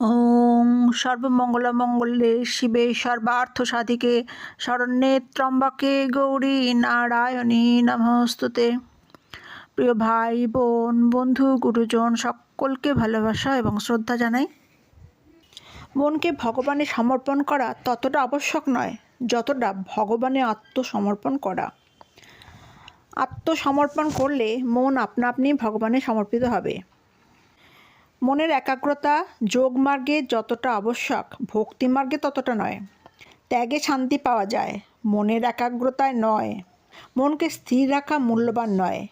ওং সর্বমঙ্গলমঙ্গলে শিবে সর্বার্থ সাধিকে শরণ্যে ত্রম্বকে গৌরী নারায়ণী নমস্তুতে। প্রিয় ভাই, বোন, বন্ধু, গুরুজন, সকলকে ভালোবাসা এবং শ্রদ্ধা জানাই। মনকে ভগবানে সমর্পণ করা ততটা আবশ্যক নয়, যতটা ভগবানে আত্মসমর্পণ করা। আত্মসমর্পণ করলে মন আপনা আপনি ভগবানে সমর্পিত হবে। মনের একাগ্রতা, যোগ মার্গে যতটা আবশ্যক, ভক্তি মার্গে ততটা নয়। ত্যাগে শান্তি পাওয়া যায়, মনের একাগ্রতায় নয়। মনকে স্থির রাখা মূল্যবান নয়।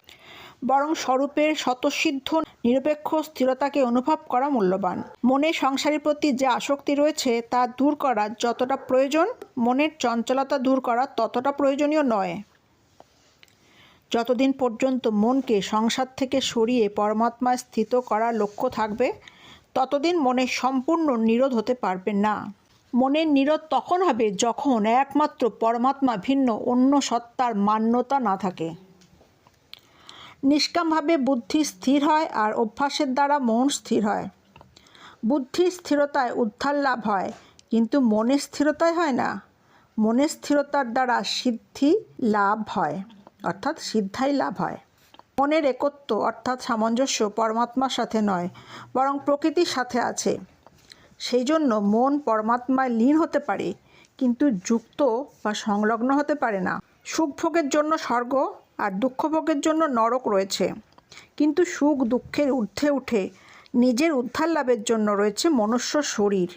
বরং স্বরূপের স্বতঃসিদ্ধ, নিরপেক্ষ স্থিরতাকে অনুভব করা মূল্যবান। মনে সংসারের প্রতি যে আসক্তি রয়েছে, তা দূর করা যতটা প্রয়োজন, মনের চঞ্চলতা দূর করা ততটা প্রয়োজনীয় নয়। যতদিন পর্যন্ত মনকে সংসার থেকে সরিয়ে পরমাত্মায় স্থিত করার লক্ষ্য থাকবে, ততদিন মনে সম্পূর্ণ নিরোধ হতে পারবে না। মনের নিরোধ তখন হবে যখন একমাত্র পরমাত্মা ভিন্ন অন্য সত্তার মান্যতা না থাকে। নিষ্কামভাবে বুদ্ধি স্থির হয় আর অভ্যাসের দ্বারা মন স্থির হয়। বুদ্ধির স্থিরতায় উদ্ধার লাভ হয়, কিন্তু মনের স্থিরতায় হয় না। মনের স্থিরতার দ্বারা সিদ্ধি লাভ হয়। অর্থাৎ সিদ্ধাই লাভ হয়। মনের একত্ব অর্থাৎ সামঞ্জস্য পরমাত্মার সাথে নয়, বরং প্রকৃতির সাথে আছে। সেই জন্য মন পরমাত্মায় লীন হতে পারে, কিন্তু যুক্ত বা সংলগ্ন হতে পারে না। সুখভোগের জন্য স্বর্গ আর দুঃখভোগের জন্য নরক রয়েছে। কিন্তু সুখ দুঃখের ঊর্ধ্বে উঠে নিজের উদ্ধার লাভের জন্য রয়েছে মনুষ্য শরীর।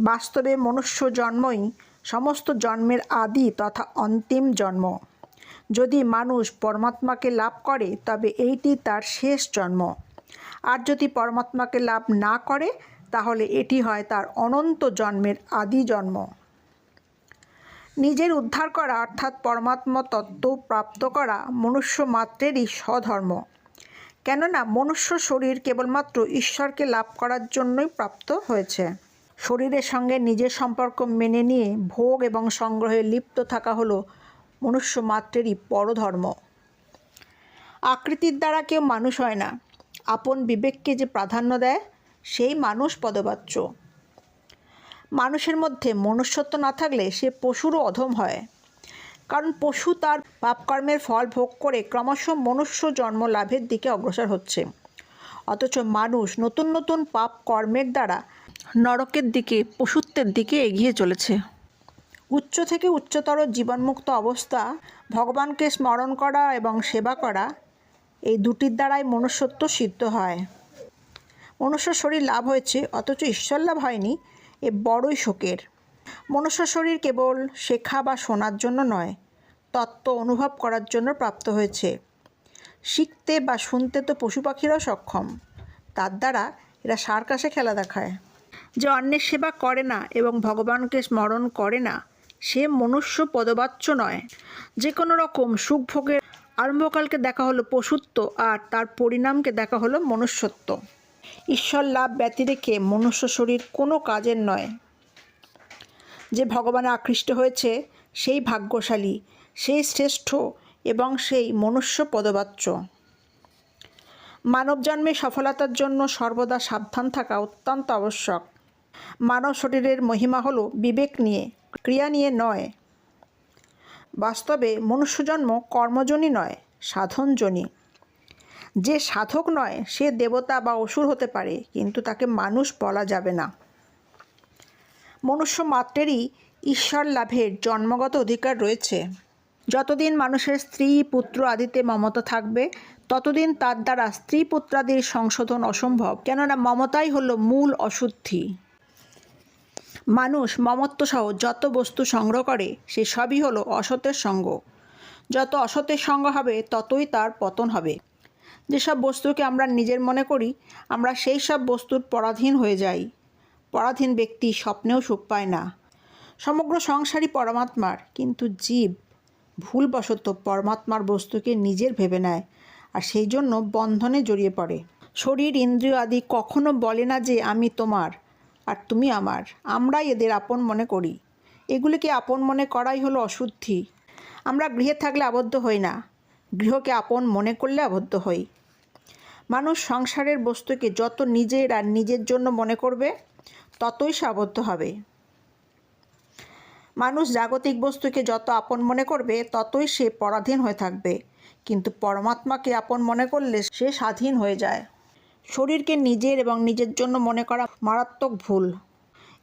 বাস্তবে মনুষ্য জন্মই সমস্ত জন্মের আদি তথা অন্তিম জন্ম। যদি মানুষ পরমাত্মাকে লাভ করে, তবে এইটি তার শেষ জন্ম। আর যদি পরমাত্মাকে লাভ না করে, তাহলে এটি হয় তার অনন্ত জন্মের আদি জন্ম। নিজের উদ্ধার করা অর্থাৎ পরমাত্মা তত্ত্ব প্রাপ্ত করা মনুষ্য মাত্রেরই স্বধর্ম। কেননা মনুষ্য শরীর কেবলমাত্র ঈশ্বরকে লাভ করার জন্যই প্রাপ্ত হয়েছে। শরীরের সঙ্গে নিজের সম্পর্ক মেনে নিয়ে ভোগ এবং সংগ্রহে লিপ্ত থাকা হলো মনুষ্য মাত্রেরই পরধর্ম আকৃতির দ্বারা কেউ মানুষ হয় না। আপন বিবেককে যে প্রাধান্য দেয়, সেই মানুষ পদবাচ্য মানুষের মধ্যে মনুষ্যত্ব না থাকলে সে পশুরও অধম হয়। কারণ পশু তার পাপকর্মের ফল ভোগ করে ক্রমশ মনুষ্য জন্ম লাভের দিকে অগ্রসর হচ্ছে। অথচ মানুষ নতুন নতুন পাপ কর্মের দ্বারা নরকের দিকে, পশুত্বের দিকে এগিয়ে চলেছে। উচ্চ থেকে উচ্চতর জীবনমুক্ত অবস্থা, ভগবানকে স্মরণ করা এবং সেবা করা, এই দুটির দ্বারাই মনুষ্যত্ব সিদ্ধ হয়। মনুষ্য শরীর লাভ হয়েছে, অথচ ঈশ্বর লাভ হয়নি, এ বড়ই শোকের। মনুষ্য শরীর কেবল শেখা বা শোনার জন্য নয়, তত্ত্ব অনুভব করার জন্য প্রাপ্ত হয়েছে। শিখতে বা শুনতে তো পশু পাখিরাও সক্ষম, তার দ্বারা এরা সার্কাসে খেলা দেখায়। যে অন্যের সেবা করে না এবং ভগবানকে স্মরণ করে না সে মনুষ্য পদবাচ্য নয়। যে কোনো রকম সুখভোগের আরম্ভকালকে দেখা হলো পশুত্ব আর তার পরিণামকে দেখা হলো মনুষ্যত্ব। ঈশ্বর লাভ ব্যতি রেখে মনুষ্য শরীর কোনো কাজের নয়। যে ভগবানে আকৃষ্ট হয়েছে, সেই ভাগ্যশালী, সেই শ্রেষ্ঠ এবং সেই মনুষ্য পদবাচ্য। মানব জন্মে সফলতার জন্য সর্বদা সাবধান থাকা অত্যন্ত আবশ্যক। মানব শরীরের মহিমা হলো বিবেক নিয়ে। ক্রিয়া নিয়ে নয়। বাস্তবে মনুষ্যজন্ম কর্মজনী নয়, সাধনজনী। যে সাধক নয়, সে দেবতা বা অসুর হতে পারে, কিন্তু তাকে মানুষ বলা যাবে না। মনুষ্য মাত্রেরই ঈশ্বর লাভের জন্মগত অধিকার রয়েছে। যতদিন মানুষের স্ত্রী, পুত্র আদিতে মমতা থাকবে, ততদিন তার দ্বারা স্ত্রী পুত্রাদির সংশোধন অসম্ভব। কেননা মমতাই হলো মূল অশুদ্ধি। মানুষ মমত্বসহ যত বস্তু সংগ্রহ করে, সে সবই হলো অসতের সঙ্গ। যত অসতের সঙ্গ হবে, ততই তার পতন হবে। যেসব বস্তুকে আমরা নিজের মনে করি, আমরা সেই সব বস্তুর পরাধীন হয়ে যাই। পরাধীন ব্যক্তি স্বপ্নেও সুখ পায় না। সমগ্র সংসারই পরমাত্মার, কিন্তু জীব ভুলবশত পরমাত্মার বস্তুকে নিজের ভেবে নেয় আর সেই জন্য বন্ধনে জড়িয়ে পড়ে। শরীর, ইন্দ্রিয় আদি কখনো বলে না যে, আমি তোমার। আর তুমি আমার। আমরাই এদের আপন মনে করি। এগুলিকে আপন মনে করাই হলো অশুদ্ধি। আমরা গৃহে থাকলে আবদ্ধ হই না। গৃহকে আপন মনে করলে আবদ্ধ হই। মানুষ সংসারের বস্তুকে যত নিজের আর নিজের জন্য মনে করবে, ততই সে আবদ্ধ হবে। মানুষ জাগতিক বস্তুকে যত আপন মনে করবে, ততই সে পরাধীন হয়ে থাকবে। কিন্তু পরমাত্মাকে আপন মনে করলে সে স্বাধীন হয়ে যায়। শরীরকে নিজের এবং নিজের জন্য মনে করা মারাত্মক ভুল।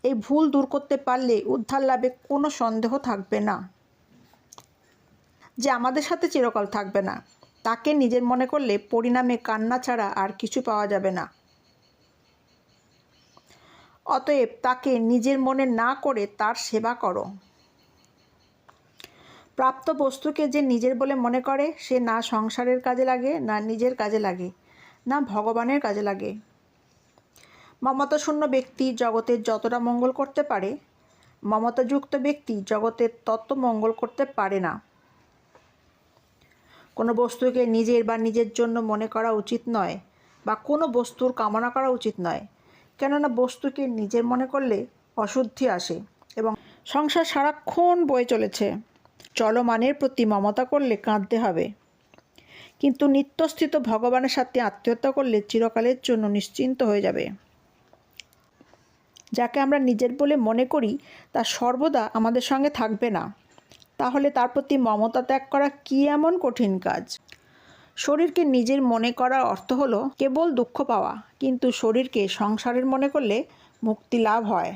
এই ভুল দূর করতে পারলে উদ্ধার লাভে কোনো সন্দেহ থাকবে না। যে আমাদের সাথে চিরকাল থাকবে না, তাকে নিজের মনে করলে পরিণামে কান্না ছাড়া আর কিছু পাওয়া যাবে না। অতএব তাকে নিজের মনে না করে তার সেবা করো। প্রাপ্ত বস্তুকে যে নিজের বলে মনে করে, সে না সংসারের কাজে লাগে, না নিজের কাজে লাগে। না ভগবানের কাজে লাগে। মমতাশূন্য ব্যক্তি জগতের যতটা মঙ্গল করতে পারে, মমতাযুক্ত ব্যক্তি জগতের তত মঙ্গল করতে পারে না। কোনো বস্তুকে নিজের বা নিজের জন্য মনে করা উচিত নয় বা কোনো বস্তুর কামনা করা উচিত নয়। কেননা বস্তুকে নিজের মনে করলে অশুদ্ধি আসে এবং সংসার সারাক্ষণ বয়ে চলেছে। চলমানের প্রতি মমতা করলে কাঁদতে হবে। কিন্তু নিত্যস্থিত ভগবানের সাথে আত্মীয়তা করলে চিরকালের জন্য নিশ্চিন্ত হয়ে যাবে। যাকে আমরা নিজের বলে মনে করি, তা সর্বদা আমাদের সঙ্গে থাকবে না। তাহলে তার প্রতি মমতা ত্যাগ করা কী এমন কঠিন কাজ? শরীরকে নিজের মনে করার অর্থ হলো কেবল দুঃখ পাওয়া, কিন্তু শরীরকে সংসারের মনে করলে মুক্তি লাভ হয়।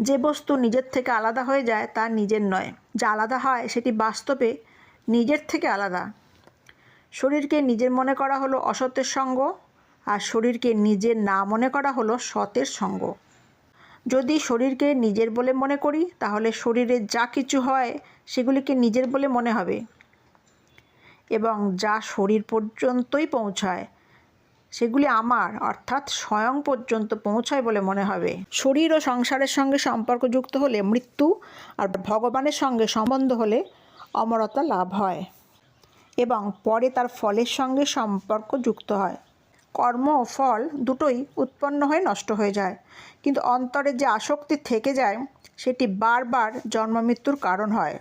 যে বস্তু নিজের থেকে আলাদা হয়ে যায়, তা নিজের নয়। যা আলাদা হয়, সেটি বাস্তবে নিজের থেকে আলাদা। শরীরকে নিজের মনে করা হলো অসতের সঙ্গ, আর শরীরকে নিজের না মনে করা হলো সতের সঙ্গ। যদি শরীরকে নিজের বলে মনে করি, তাহলে শরীরে যা কিছু হয়, সেগুলিকে নিজের বলে মনে হবে। এবং যা শরীর পর্যন্তই পৌঁছায়, সেগুলি আমার, অর্থাৎ স্বয়ং পর্যন্ত পৌঁছায় বলে মনে হবে। শরীর ও সংসারের সঙ্গে সম্পর্কযুক্ত হলে মৃত্যু, আর ভগবানের সঙ্গে সম্বন্ধ হলে অমরতা লাভ হয়। এবং পরে তার ফলের সঙ্গে সম্পর্ক যুক্ত হয়। কর্ম ও ফল দুটোই উৎপন্ন হয়ে নষ্ট হয়ে যায়। কিন্তু অন্তরে যে আসক্তি থেকে যায়, সেটি বারবার জন্মমৃত্যুর কারণ হয়।